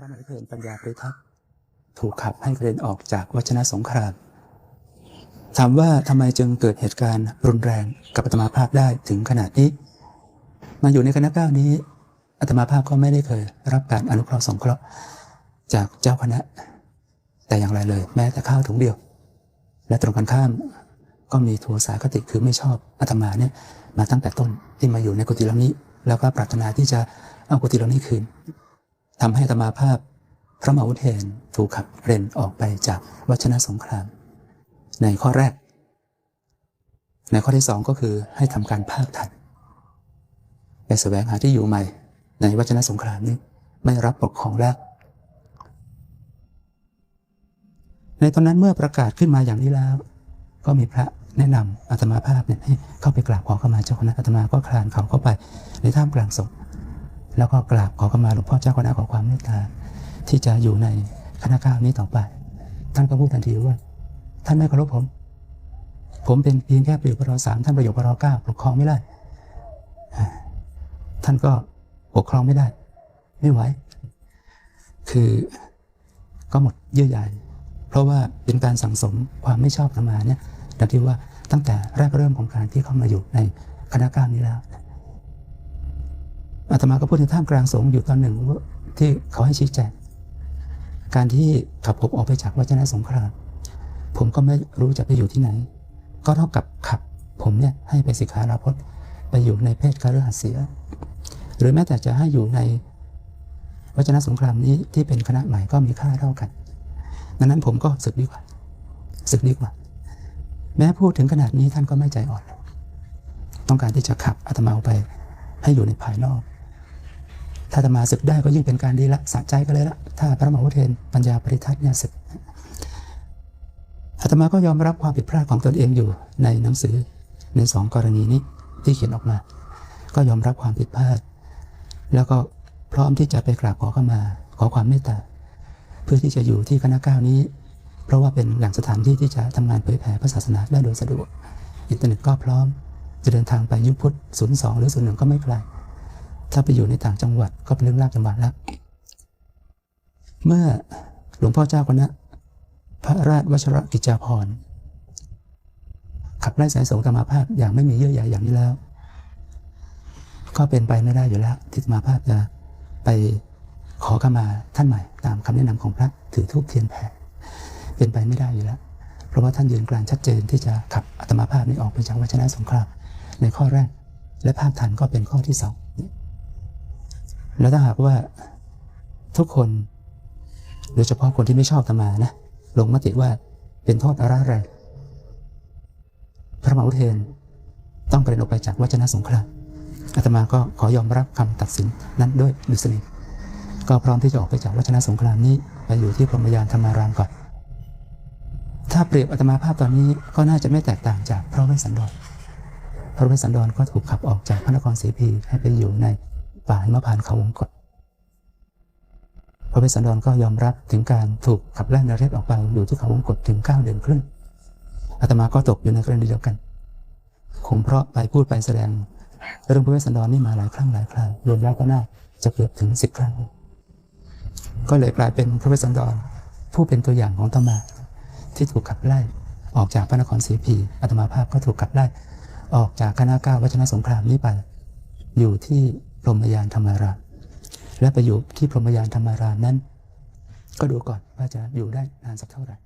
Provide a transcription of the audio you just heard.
ระมหาเพลินปัญญาปริทักษ์ถูกขับให้กระเด็นออกจากวัชนะสงครามถามว่าทำไมจึงเกิดเหตุการณ์รุนแรงกับอาตมาภาพได้ถึงขนาดนี้ มาอยู่ในคณะก้าวนี้อาตมาภาพก็ไม่ได้เคย รับการอนุเคราะห์สงเคราะห์จากเจ้าคณะ แต่อย่างไรเลย แม้แต่ข้าวถุงเดียว และตรงกันข้ามก็มีโทสาคติคือไม่ชอบอาตมาเนี่ยมาตั้งแต่ต้นที่มาอยู่ในกุฏิหลังนี้ แล้วก็ปรารถนาที่จะเอากุฏิหลังนี้คืน ทำให้อาตมาภาพพระมหาวุเทนถูกขับเรนออกไปจากวัชนะสงคราม ในข้อแรก ในข้อที่สองก็คือให้ทำการภาคทันไปแสวงหาที่อยู่ใหม่ ในวัชนะสงครามนี้ไม่รับปกครองแล้ว ในตอนนั้นเมื่อประกาศขึ้นมาอย่างนี้แล้ว ก็มีพระแนะนำอาตมาภาพเนี่ยให้เข้าไปกราบขอเข้ามาเจ้าคณะอาตมาก็คลานเขาเข้าไปในท่ามกลางศพ แล้วก็กราบขอเข้ามาหลวงพ่อเจ้าคณะขอความเมตตาที่จะอยู่ในคณะก้าวนี้ต่อไป ท่านก็พูดทันทีว่า ท่านไม่เคารพผม ผมเป็นเพียงแค่ประโยคปรสามท่านประโยคปรเก้าปกครองไม่ได้ ท่านก็ปกครองไม่ได้ ไม่ไหว คือก็หมดเยื่อใยเพราะว่าเป็นการสั่งสมความไม่ชอบธรรมาเนี่ยดังที่ว่าตั้งแต่แรกเริ่มของการที่เข้ามาอยู่ในคณะก้าวนี้แล้ว อาตมาก็พูดในท่ามกลางสงฆ์อยู่ตอนหนึ่งที่เขาให้ชี้แจงการที่ขับผมออกไปจากวัชนะสงครามผมก็ไม่รู้จะไปอยู่ที่ไหน ก็เท่ากับขับผมเนี่ยให้ไปสิกขาลาพจน์ไปอยู่ในเพศคารหัสเสีย หรือแม้แต่จะให้อยู่ในวัชนะสงครามนี้ที่เป็นคณะใหม่ก็มีค่าเท่ากันดังนั้นผมก็ศึกดีกว่าศึกดีกว่า แม้พูดถึงขนาดนี้ท่านก็ไม่ใจอ่อน ต้องการที่จะขับอาตมาออกไปให้อยู่ในภายนอก ถ้าอาตมาศึกได้ก็ยิ่งเป็นการดีละสะใจก็เลยละ ถ้าพระมหาวุเทนปัญญาปริทัศน์เนี่ยศึกอาตมาก็ยอมรับความผิดพลาดของตนเองอยู่ในหนังสือในสองกรณีนี้ที่เขียนออกมา ก็ยอมรับความผิดพลาด แล้วก็พร้อมที่จะไปกราบขอเข้ามาขอความเมตตาเพื่อที่จะอยู่ที่คณะก้าวนี้ เพราะว่าเป็นแหล่งสถานที่ที่จะทำงานเผยแผ่พระศาสนาได้โดยสะดวกอินเทอร์เน็ตก็พร้อมจะเดินทางไปยุพุทธศูนย์สองหรือศูนย์หนึ่งก็ไม่ไกล ถ้าไปอยู่ในต่างจังหวัดก็เป็นเรื่องลากลำบากแล้ว เมื่อหลวงพ่อเจ้าคณะพระราชวชรกิจจาภรณ์ขับไล่สายสงฆ์ธรรมาภาพอย่างไม่มีเยื่อใยอย่างนี้แล้ว ก็เป็นไปไม่ได้อยู่แล้ว ที่ธรรมาภาพจะไปขอขมาท่านใหม่ ตามคำแนะนำของพระถือทูปเทียนแผ่เป็นไปไม่ได้อยู่แล้ว เพราะว่าท่านยืนกลางชัดเจนที่จะขับอัตมาภาพนี้ออกไปจากวัชนะสงครามในข้อแรก และภาคทันก็เป็นข้อที่สอง แล้วถ้าหากว่าทุกคน โดยเฉพาะคนที่ไม่ชอบธรรมานะ ลงมติว่าเป็นโทษอะไรแรงพระมหาวุฒเทนต้องกระเด็นออกไปจากวัชนะสงครามอาตมาก็ขอยอมรับคำตัดสินนั้นด้วยดุษณีก็พร้อมที่จะออกไปจากวัชนะสงครามนี้ไปอยู่ที่พรหมยานธรรมารามก่อน ถ้าเปรียบอาตมาภาพตอนนี้ก็น่าจะไม่แตกต่างจากพระเวสสันดร พระเวสสันดรก็ถูกขับออกจากพระนครศรีพีให้ไปอยู่ใน ป่าหิมพานเขาวงกฏพระเวสสันดรก็ยอมรับถึงการถูกขับไล่นเรศออกไปอยู่ที่เขาวงกฏถึง 9 เดือนครึ่งอาตมาก็ตกอยู่ในกรณีเดียวกัน คงเพราะไปพูดไปแสดง เรื่องพระเวสสันดรนี่มาหลายครั้งหลายครั้งรวมแล้วก็น่าจะเกือบถึงสิบครั้ง ก็เลยกลายเป็นพระเวสสันดรผู้เป็นตัวอย่างของตมา ที่ถูกขับไล่ออกจากพระนครศรีพีอาตมาภาพก็ถูกขับไล่ออกจากคณะก้าววัชนะสงครามนี้ไป อยู่ที่ พรหมยานธรรมารามและไปอยู่ที่พรหมยานธรรมารามนั้น ก็ดูก่อนว่าจะอยู่ได้นานสักเท่าไหร่